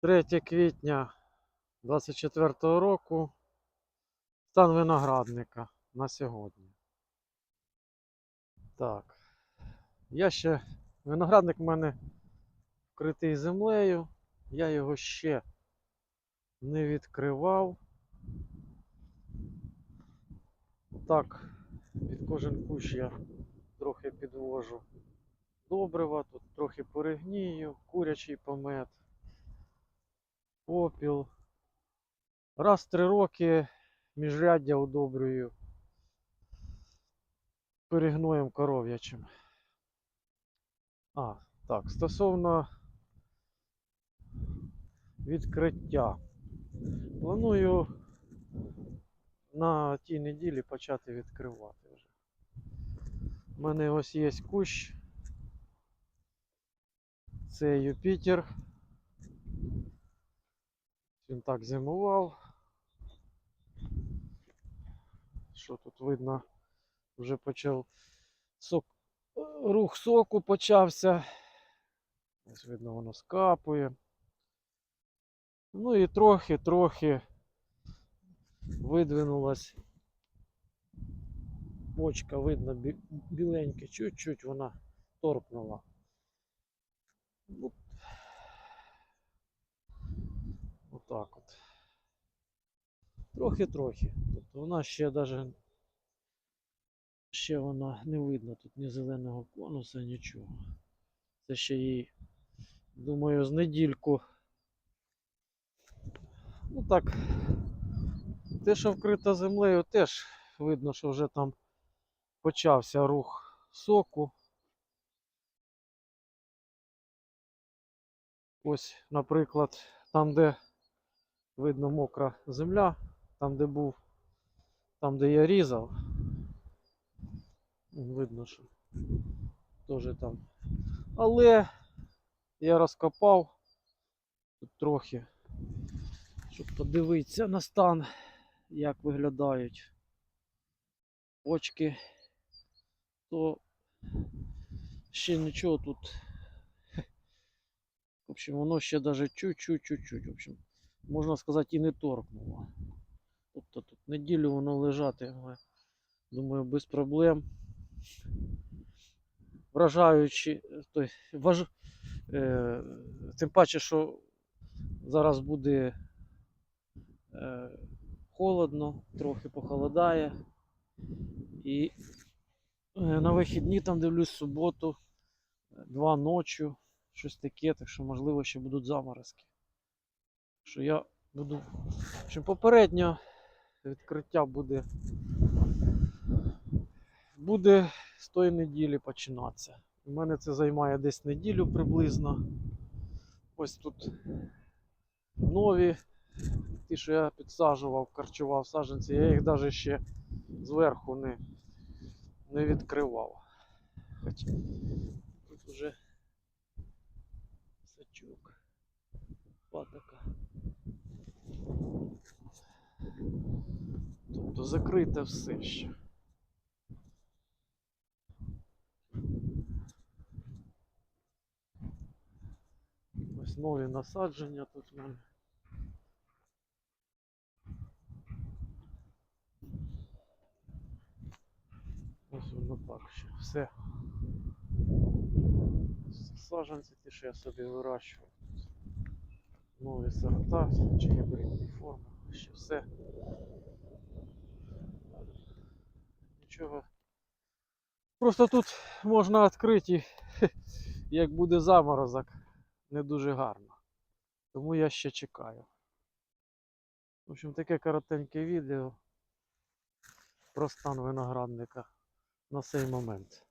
3 квітня 24 року. Стан виноградника на сьогодні. Так. Я ще. Виноградник в мене вкритий землею. Я його ще не відкривав. Так, під кожен кущ я трохи підвожу добрива, тут трохи перегнію, курячий помет, попіл. Раз в три роки міжряддя удобрюю перегноєм коров'ячим. А, так, стосовно відкриття. Планую на тій неділі почати відкривати вже. У мене ось є кущ. Це Юпітер. Він так зимував. Що тут видно? Вже почав сок, рух соку почався. Ось видно, воно скапує. Ну і трохи-трохи видвинулась почка, видно, бі- біленьке, чуть-чуть вона торкнула. Ну, Отак от. Трохи-трохи. Тобто вона ще даже ще вона не видно тут ні зеленого конуса, нічого. Це ще їй, думаю, з недільку. Ну так, те, що вкрито землею, теж видно, що вже там почався рух соку. Ось, наприклад, там, де видно мокра земля, там, де був, там, де я різав, видно, що теж там. Але я розкопав тут трохи, щоб подивитися на стан, як виглядають почки, то ще нічого тут. В общем, воно ще даже чуть-чуть-чуть-чуть. Можна сказати, і не торкнуло. Тобто тут неділю воно лежатиме, думаю, без проблем. Вражаючи, той, важ, е, тим паче, що зараз буде е, холодно, трохи похолодає. І е, на вихідні там дивлюсь суботу, е, два ночі, щось таке, так що можливо ще будуть заморозки. Що я буду. В общем, попередньо відкриття буде. Буде з тої неділі починатися. У мене це займає десь неділю приблизно. Ось тут нові, ті, що я підсаджував, карчував саджанці, я їх навіть ще зверху не, не відкривав. Хоч тут вже сачок, патока. Тобто закрите все ще. Ось нові насадження тут в мене. Ось воно так ще все. Саджанці ті, що я собі вирощував. Нові сорта, чи гібридні форми, ще все. Нічого. Просто тут можна відкрити, як буде заморозок, не дуже гарно. Тому я ще чекаю. В общем, таке коротеньке відео про стан виноградника на цей момент.